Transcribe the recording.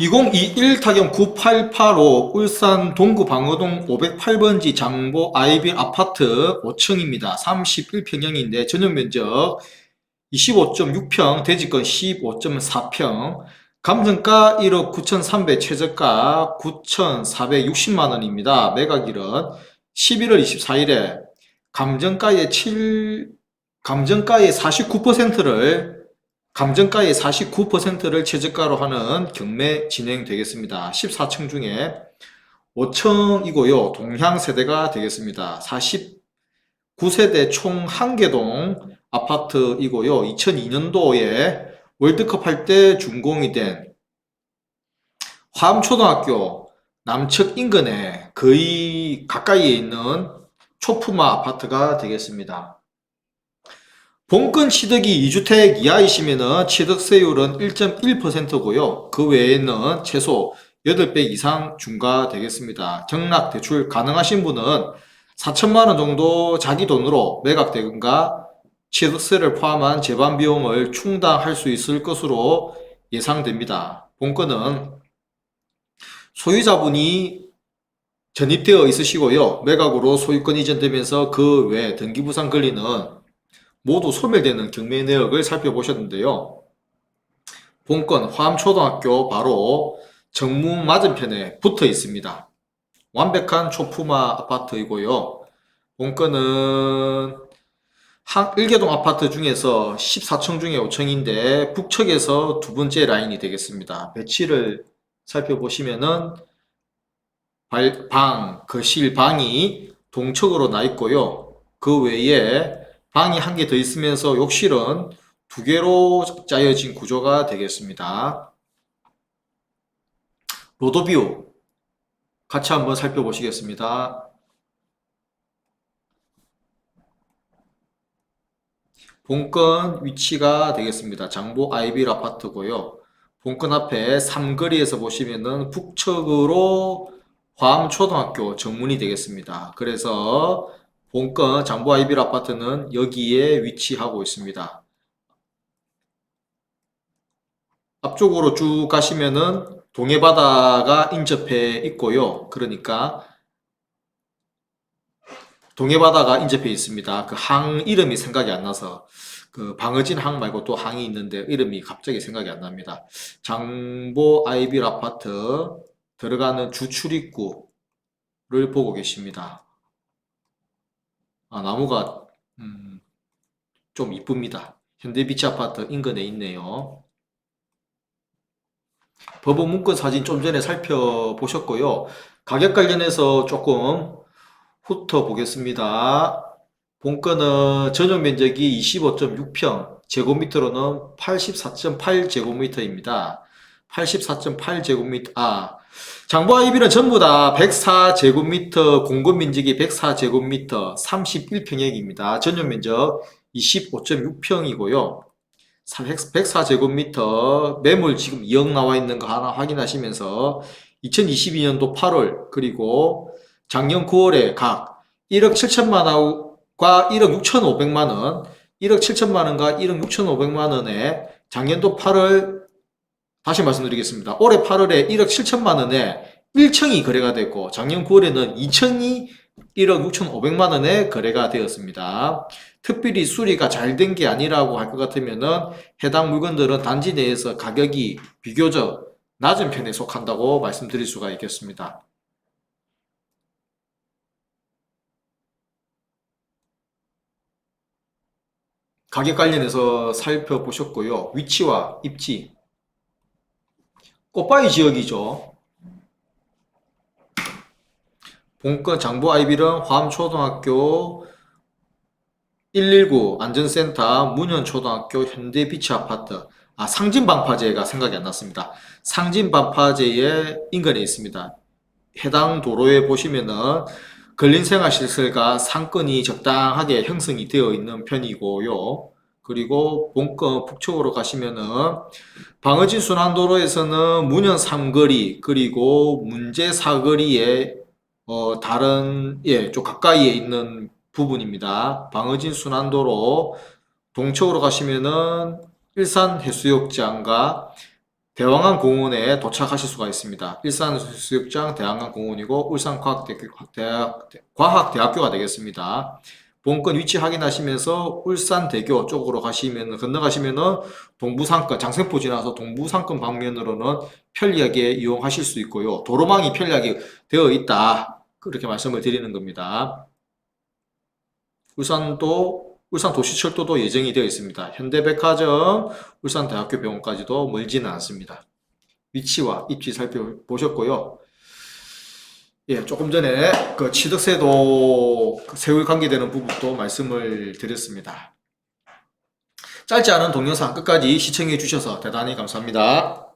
2021 타경 9885 울산 동구 방어동 508번지 장보 아이빌 아파트 5층입니다. 31평형인데 전용 면적 25.6평, 대지권 15.4평, 감정가 1억 9,300, 최저가 9,460만 원입니다. 매각일은 11월 24일에 감정가의 7, 감정가의 49%를 감정가의 49%를 최저가로 하는 경매 진행되겠습니다. 14층 중에 5층이고요. 동향 세대가 되겠습니다. 49세대 총 1개동 아파트이고요. 2002년도에 월드컵 할 때 준공이 된 화암초등학교 남측 인근에 거의 가까이에 있는 초품화 아파트가 되겠습니다. 본건 취득이 2주택 이하이시면 취득세율은 1.1%고요. 그 외에는 최소 8배 이상 중과되겠습니다. 경락 대출 가능하신 분은 4천만 원 정도 자기 돈으로 매각대금과 취득세를 포함한 재반 비용을 충당할 수 있을 것으로 예상됩니다. 본건은 소유자분이 전입되어 있으시고요. 매각으로 소유권 이전되면서 그 외 등기부상 권리는 모두 소멸되는 경매 내역을 살펴보셨는데요. 본건 화암초등학교 바로 정문 맞은편에 붙어 있습니다. 완벽한 초품화 아파트이고요. 본건은 한 1개동 아파트 중에서 14층 중에 5층인데 북측에서 두 번째 라인이 되겠습니다. 배치를 살펴보시면은 발- 방, 거실, 방이 동측으로 나 있고요. 그 외에 방이 한 개 더 있으면서 욕실은 두 개로 짜여진 구조가 되겠습니다. 로드뷰 같이 한번 살펴보시겠습니다. 본건 위치가 되겠습니다. 장보 아이빌 아파트고요. 본건 앞에 삼거리에서 보시면은 북측으로 화암초등학교 정문이 되겠습니다. 그래서 본건 장보 아이빌 아파트는 여기에 위치하고 있습니다. 앞쪽으로 쭉 가시면은 동해바다가 인접해 있고요. 그러니까 동해바다가 인접해 있습니다. 그 항 이름이 생각이 안 나서 그 방어진 항 말고 또 항이 있는데 이름이 갑자기 생각이 안 납니다. 장보 아이빌 아파트 들어가는 주출입구를 보고 계십니다. 아, 나무가 음, 좀 이쁩니다. 현대비치 아파트 인근에 있네요. 법원 문건 사진 좀 전에 살펴보셨고요. 가격 관련해서 조금 훑어보겠습니다. 본건은 전용 면적이 25.6평, 제곱미터로는 84.8제곱미터입니다. 84.8제곱미터, 아, 장부 아이비는 전부 다 104제곱미터, 공급 면적이 104제곱미터, 31평형입니다. 전용 면적 25.6평이고요. 104제곱미터, 매물 지금 2억 나와 있는 거 하나 확인하시면서 2022년도 8월, 그리고 작년 9월에 각 1억 7천만 원과 1억 6천 5백만 원, 1억 7천만 원과 1억 6천 5백만 원에 작년도 8월 다시 말씀드리겠습니다. 올해 8월에 1억 7천만 원에 1층이 거래가 됐고 작년 9월에는 2층이 1억 6천5백만 원에 거래가 되었습니다. 특별히 수리가 잘 된 게 아니라고 할 것 같으면은 해당 물건들은 단지 내에서 가격이 비교적 낮은 편에 속한다고 말씀드릴 수가 있겠습니다. 가격 관련해서 살펴보셨고요. 위치와 입지. 꽃바위 지역이죠. 본건 장부 아이빌은 화암초등학교 119 안전센터 문현초등학교 현대비치 아파트 아 상진방파제가 생각이 안 났습니다. 상진방파제의 인근에 있습니다. 해당 도로에 보시면은 근린생활시설과 상권이 적당하게 형성이 되어 있는 편이고요. 그리고 본권 북쪽으로 가시면은 방어진 순환도로에서는 문현 삼거리 그리고 문제 사거리에 어 다른 예, 좀 가까이에 있는 부분입니다. 방어진 순환도로 동쪽으로 가시면은 일산 해수욕장과 대왕항 공원에 도착하실 수가 있습니다. 일산수욕장 대왕항 공원이고 울산 과학대학, 과학대학교가 되겠습니다. 본권 위치 확인하시면서 울산대교 쪽으로 가시면 건너가시면은 동부상권 장생포 지나서 동부상권 방면으로는 편리하게 이용하실 수 있고요. 도로망이 편리하게 되어 있다. 그렇게 말씀을 드리는 겁니다. 울산도 울산 도시철도도 예정이 되어 있습니다. 현대백화점, 울산대학교 병원까지도 멀지는 않습니다. 위치와 입지 살펴보셨고요. 예, 조금 전에 그 취득세도 그 세율 관계되는 부분도 말씀을 드렸습니다. 짧지 않은 동영상 끝까지 시청해 주셔서 대단히 감사합니다.